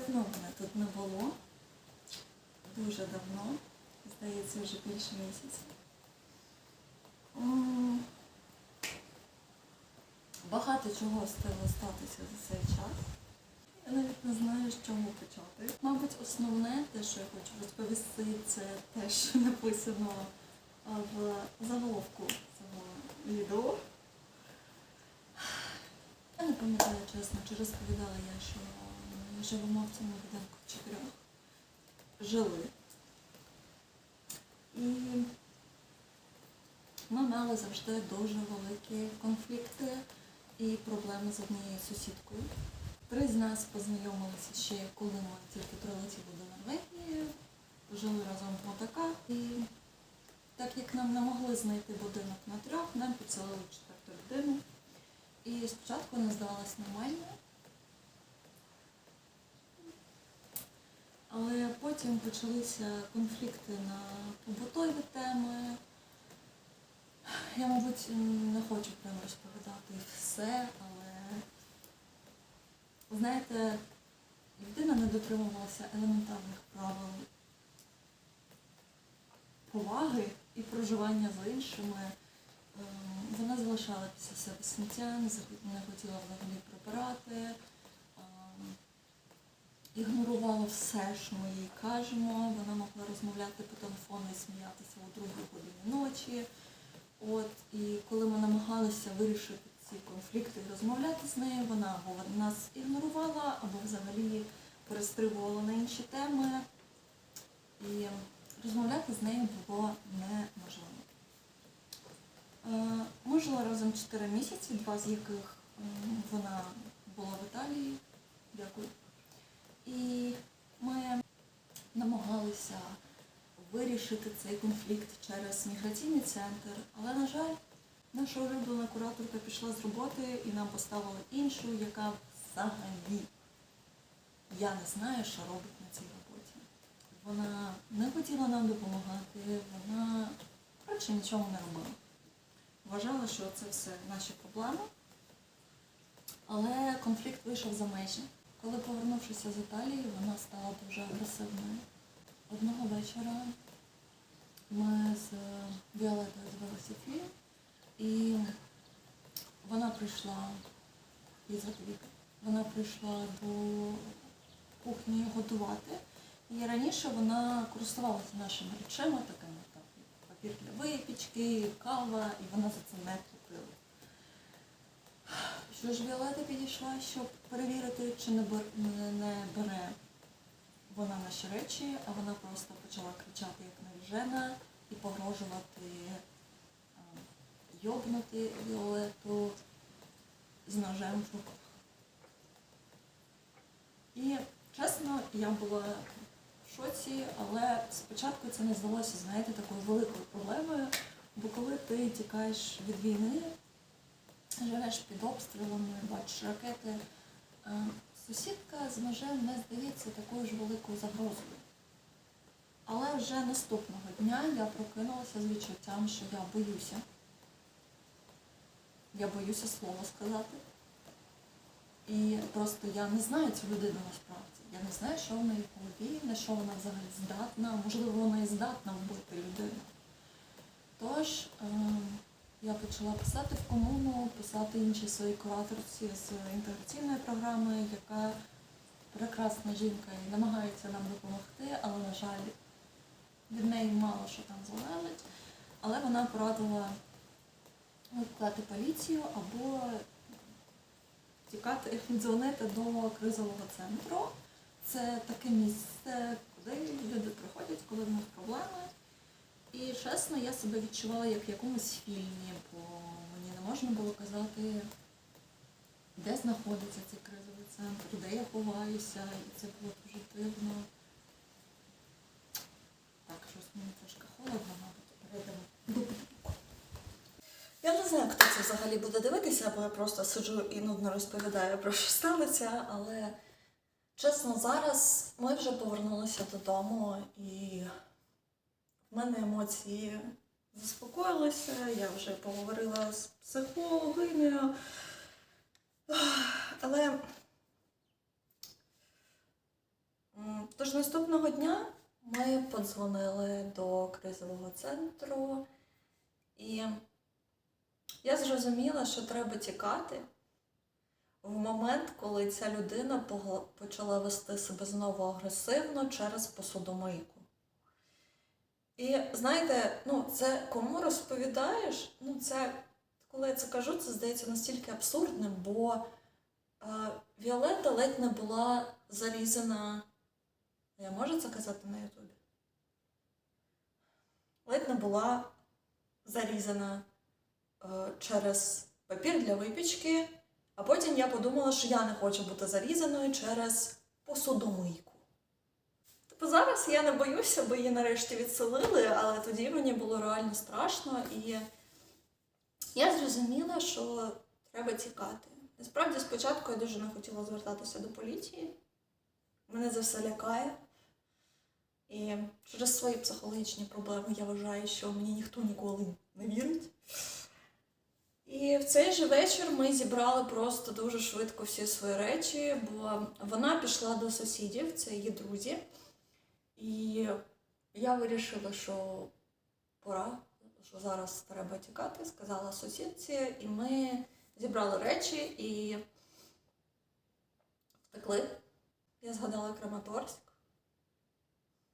Давно мене тут не було. Дуже давно. Здається, вже більше місяця. Багато чого встигло статися за цей час. Я навіть не знаю, з чого почати. Мабуть, основне, те, що я хочу розповісти, це те, що написано в заголовку цього відео. Я не пам'ятаю чесно, чи розповідала я, що ми живемо в цьому будинку в чотирьох. Жили. І ми мали завжди дуже великі конфлікти і проблеми з однією сусідкою. Три з нас познайомилися ще, коли ми тільки прилетіли до Норвегії, жили разом в мотаках. І так як нам не могли знайти будинок на трьох, нам підселили четверту людину. І спочатку вона здавалась нормально. Але потім почалися конфлікти на побутові теми. Я, мабуть, не хочу прямо розповідати все, але знаєте, людина не дотримувалася елементарних правил поваги і проживання з іншими. Ем, Вона залишала після себе сміття, не хотіла взагалі прибирати, ем, ігнорувала все, що ми їй кажемо. Вона могла розмовляти по телефону і сміятися о другій годині ночі. От, і коли ми намагалися вирішити ці конфлікти і розмовляти з нею, вона нас ігнорувала, або взагалі перестрибувала на інші теми. І розмовляти з нею було неможливо. Е, Ми жили разом 4 місяці, два з яких вона була в Італії. Дякую. І ми намагалися вирішити цей конфлікт через міграційний центр. Але, на жаль, наша улюблена кураторка пішла з роботи і нам поставили іншу, яка взагалі я не знаю, що робить на цій роботі. Вона не хотіла нам допомагати, вона коротше нічого не робила. Вважала, що це все наші проблеми. Але конфлікт вийшов за межі. Коли повернувшися з Італії, вона стала дуже агресивною. Одного вечора ми з Віолетою дивилися фільм, і вона прийшла, її звати вона прийшла до кухні готувати. І раніше вона користувалася нашими речами, такими як папір для випічки, кава, і вона за це не. Що ж Віолета підійшла, щоб перевірити, чи не, бер, не, не бере вона наші речі, а вона просто почала кричати як навіжена і погрожувати йобнути Віолету з ножем в руках. І чесно, я була в шоці, але спочатку це не здалося, знаєте, такою великою проблемою, бо коли ти тікаєш від війни, живеш під обстрілами, бачиш ракети, е, сусідка з ножем не здається такою ж великою загрозою. Але вже наступного дня я прокинулася з відчуттям, що я боюся. Я боюся слова сказати. І просто я не знаю цю людину насправді. Я не знаю, що в неї в голові, на що вона взагалі здатна. Можливо, вона і здатна вбити людину. Тож ем, я почала писати в комуну, писати інші свої кураторці з інтеграційної програми, яка прекрасна жінка і намагається нам допомогти, але, на жаль, від неї мало що там залежить. Але вона порадила викликати поліцію або тікати, дзвонити до кризового центру. Це таке місце, куди люди приходять, коли в них проблеми. І чесно, я себе відчувала як в якомусь фільмі, бо мені не можна було казати, де знаходиться цей кризовий центр, де я ховаюся, і це було дуже дивно. Так, щось мені трошки холодно, мабуть, перейдемо до. Я не знаю, хто це взагалі буде дивитися, бо я просто сиджу і нудно розповідаю про що сталося, але чесно, зараз ми вже повернулися додому і в мене емоції заспокоїлися, я вже поговорила з психологинею. Але тож наступного дня ми подзвонили до кризового центру, і я зрозуміла, що треба тікати в момент, коли ця людина почала вести себе знову агресивно через посудомийку. І знаєте, ну це кому розповідаєш? Ну, це коли я це кажу, це здається настільки абсурдним, бо е, Віолетта ледь не була зарізана. Я можу це казати на Ютубі? Ледь не була зарізана е, через папір для випічки, а потім я подумала, що я не хочу бути зарізаною через посудомийку. Типу зараз я не боюся, бо її нарешті відселили, але тоді мені було реально страшно і я зрозуміла, що треба тікати. Насправді, спочатку я дуже не хотіла звертатися до поліції. Мене це все лякає. І через свої психологічні проблеми я вважаю, що мені ніхто ніколи не вірить. І в цей же вечір ми зібрали просто дуже швидко всі свої речі, бо вона пішла до сусідів, це її друзі. І я вирішила, що пора, що зараз треба тікати, сказала сусідці, і ми зібрали речі і втекли. Я згадала Краматорськ.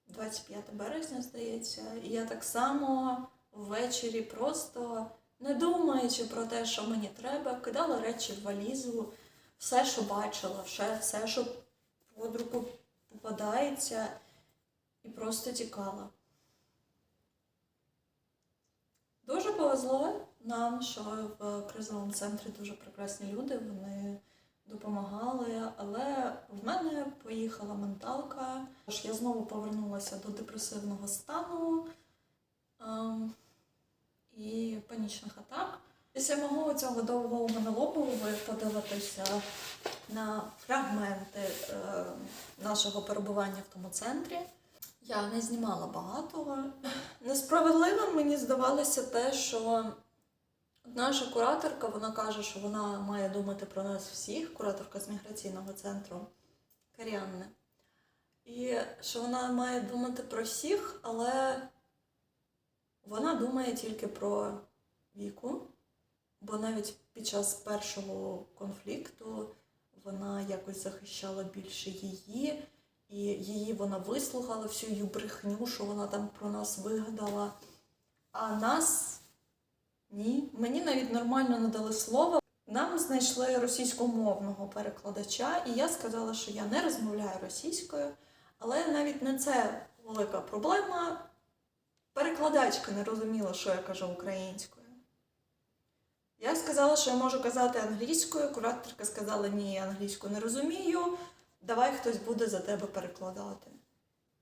25 березня, здається, і я так само ввечері просто не думаючи про те, що мені треба, кидала речі в валізу, все, що бачила, все, все що під руку попадається, і просто тікала. Дуже повезло нам, що в кризовому центрі дуже прекрасні люди, вони допомагали, але в мене поїхала менталка. Тож Я знову повернулася до депресивного стану ем, і панічних атак. Після мого цього довгого монологу ви подивитеся на фрагменти е, нашого перебування в тому центрі. Я не знімала багато. Несправедливим мені здавалося те, що наша кураторка вона каже, що вона має думати про нас всіх, кураторка з міграційного центру Каріанне. І що вона має думати про всіх, але вона думає тільки про віку, бо навіть під час першого конфлікту вона якось захищала більше її, і її вона вислухала всю її брехню, що вона там про нас вигадала. А нас ні. Мені навіть нормально не дали слова. Нам знайшли російськомовного перекладача, і я сказала, що я не розмовляю російською, але навіть не це велика проблема. Перекладачка не розуміла, що я кажу українською. Я сказала, що я можу казати англійською. Кураторка сказала, ні, я англійську не розумію. Давай хтось буде за тебе перекладати.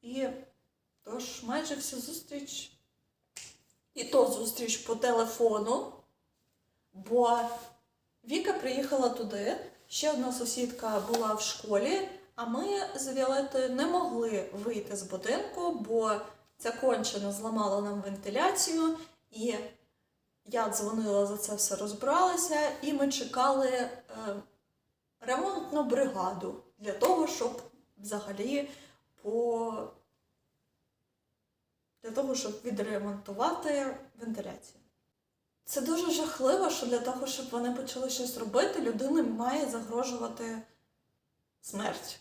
І тож майже всю зустріч і то зустріч по телефону, бо Віка приїхала туди, ще одна сусідка була в школі, а ми з Віолетою не могли вийти з будинку, бо ця кончена зламала нам вентиляцію, і я дзвонила за це все розбиралася, і ми чекали е, ремонтну бригаду для того, щоб взагалі по для того, щоб відремонтувати вентиляцію. Це дуже жахливо, що для того, щоб вони почали щось робити, людини має загрожувати смерть.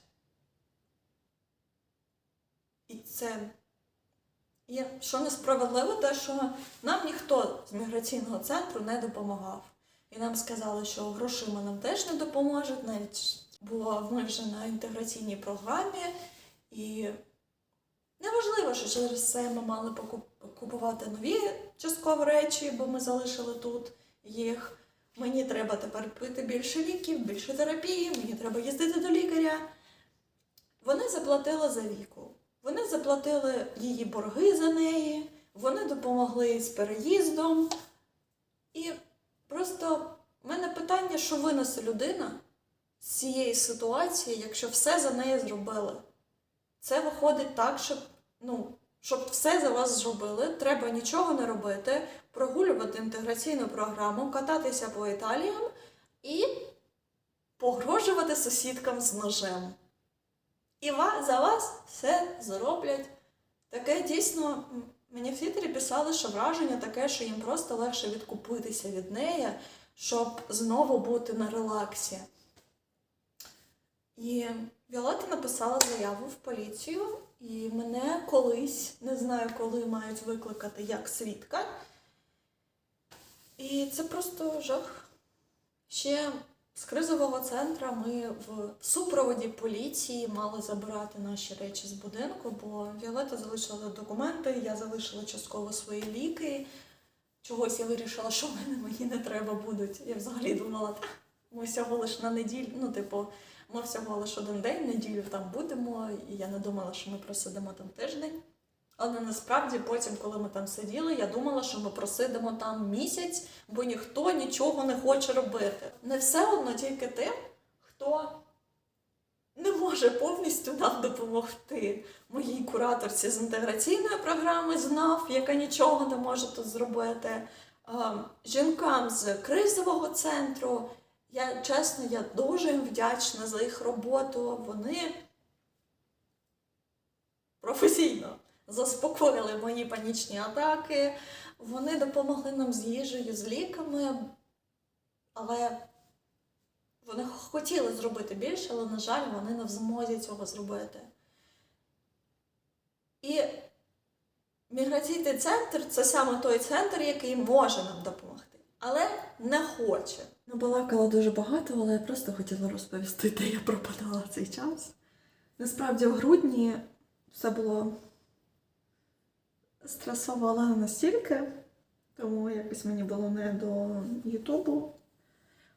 І це і що несправедливо, те, що нам ніхто з міграційного центру не допомагав. І нам сказали, що грошима нам теж не допоможуть, навіть було ми вже на інтеграційній програмі, і Неважливо, що через це ми мали купувати нові частково речі, бо ми залишили тут їх. Мені треба тепер пити більше ліків, більше терапії, мені треба їздити до лікаря. Вони заплатили за віку. Вони заплатили її борги за неї, вони допомогли з переїздом. І просто в мене питання, що винесе людина з цієї ситуації, якщо все за неї зробили. Це виходить так, щоб, ну, щоб все за вас зробили, треба нічого не робити, прогулювати інтеграційну програму, кататися по Італіям і погрожувати сусідкам з ножем. і за вас все зроблять. Таке дійсно, мені в Твіттері писали, що враження таке, що їм просто легше відкупитися від неї, щоб знову бути на релаксі. І Віолетта написала заяву в поліцію, і мене колись, не знаю коли, мають викликати як свідка. І це просто жах. Ще з кризового центру ми в супроводі поліції мали забирати наші речі з будинку, бо Віолета залишила документи, я залишила частково свої ліки. Чогось я вирішила, що в мене мої не треба будуть. Я взагалі думала, ми всього лиш на неділю, ну, типу, ми всього лиш один день, неділю там будемо, і я не думала, що ми просидимо там тиждень. Але насправді потім, коли ми там сиділи, я думала, що ми просидимо там місяць, бо ніхто нічого не хоче робити. Не все одно тільки тим, хто не може повністю нам допомогти. Моїй кураторці з інтеграційної програми знав, яка нічого не може тут зробити. Жінкам з кризового центру. Я чесно, я дуже їм вдячна за їх роботу. Вони професійно заспокоїли мої панічні атаки. Вони допомогли нам з їжею, з ліками, але вони хотіли зробити більше, але, на жаль, вони не в змозі цього зробити. І міграційний центр це саме той центр, який може нам допомогти, але не хоче. Набалакала дуже багато, але я просто хотіла розповісти, де я пропадала цей час. Насправді, в грудні все було стресово, але настільки, тому якось мені було не до Ютубу.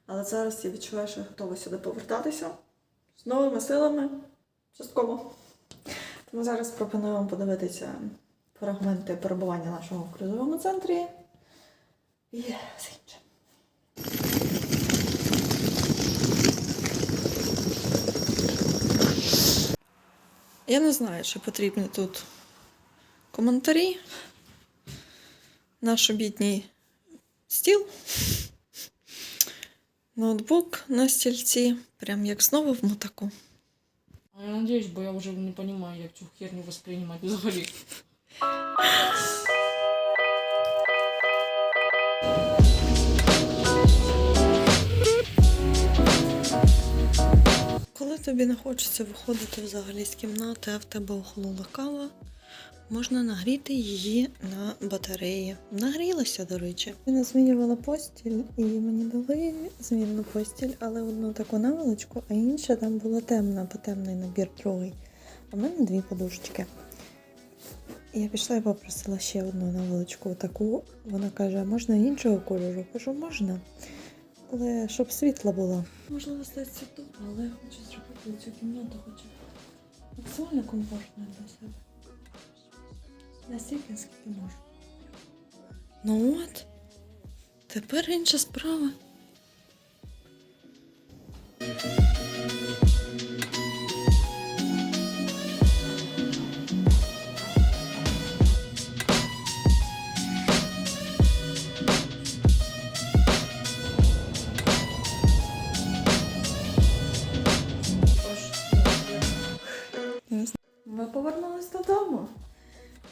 Але зараз я відчуваю, що готова сюди повертатися з новими силами. Частково. Тому зараз пропоную вам подивитися фрагменти перебування нашого кризовому центрі і Я не знаю, чи потрібні тут коментарі. Наш обідній стіл. Ноутбук на стільці, прям як знову в мутаку. А Я надіюсь, бо я вже не розумію, як цю херню восприймати взагалі. тобі не хочеться виходити взагалі з кімнати, а в тебе охолола кава, можна нагріти її на батареї. Нагрілася, до речі. Я змінювала постіль і мені дали змінну постіль, але одну таку наволочку, а інша там була темна, бо темний набір другий. А в мене дві подушечки. Я пішла і попросила ще одну наволочку таку. Вона каже, а можна іншого кольору? Кажу, можна. Але щоб світла було. Можливо, стається тут, але я хочу зробити цю кімнату хоча максимально комфортно для себе. Настільки, наскільки можу. Ну от, тепер інша справа.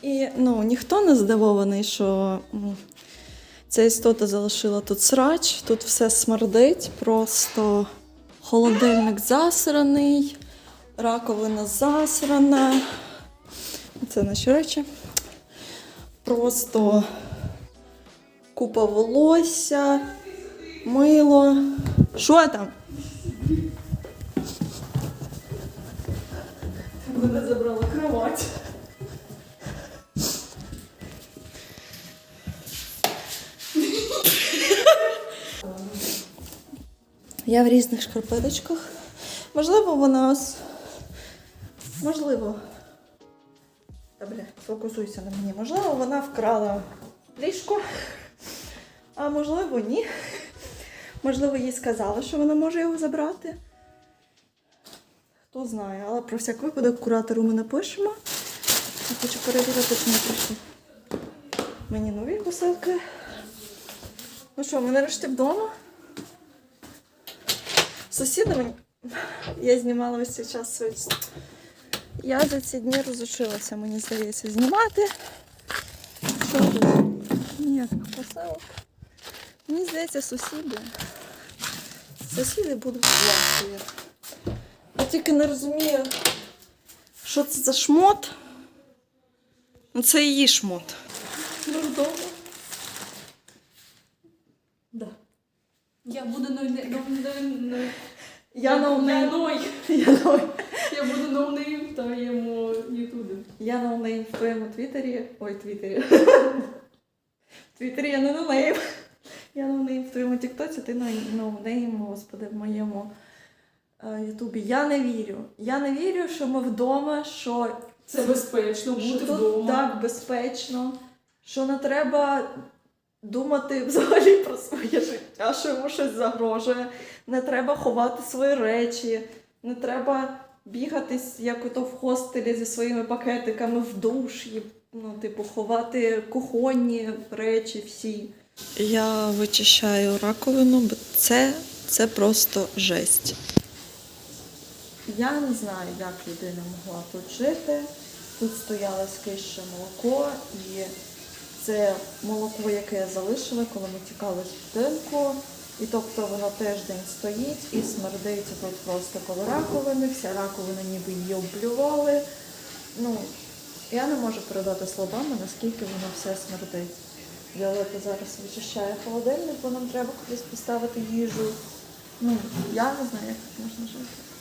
І ну, ніхто не здивований, що ця істота залишила тут срач, тут все смердить, просто холодильник засраний, раковина засрана. Це наші речі. Просто купа волосся, мило. Що там? Мене забрала кровать. Я в різних шкарпеточках. Можливо, вона. Можливо. Та бля, фокусуйся на мені. Можливо, вона вкрала ліжко. А можливо, ні. Можливо, їй сказали, що вона може його забрати. Хто знає, але про всяк випадок куратору ми напишемо. Я хочу перевірити, чи не прийшли. Мені нові посилки. Ну що, ми нарешті вдома. Сусідами я знімала ось час свою Я за ці дні розучилася, мені здається, знімати. Що тут? Ніяких посилок. Мені здається, сусіди. Сусіди будуть класні. Я тільки не розумію, що це за шмот. Ну, це її шмот. Ну, вдома. Да. Я буду на... Я ноунейм. ной. Я буду ноунейм в твоєму ютубі. Я ноунейм в твоєму твіттері. Ой, твіттері. В твіттері я не ноунейм. Я ноунейм в твоєму тіктоці, ти ноунейм, господи, в моєму е, ютубі. Я не вірю. Я не вірю, що ми вдома, що, Це безпечно бути вдома. так безпечно, що не треба думати взагалі про своє життя, що йому щось загрожує. Не треба ховати свої речі, не треба бігатись, як ото в хостелі зі своїми пакетиками в душ, ну, типу, ховати кухонні речі всі. Я вичищаю раковину, бо це, це просто жесть. Я не знаю, як людина могла тут жити. Тут стояло скище молоко, і це молоко, яке я залишила, коли ми тікали з будинку. І тобто воно теж день стоїть і смердить тут просто коло раковини, вся раковина ніби її облювали. Ну, я не можу передати словами, наскільки воно все смердить. Віолета зараз вичищає холодильник, бо нам треба кудись поставити їжу. Ну, я не знаю, як тут можна жити.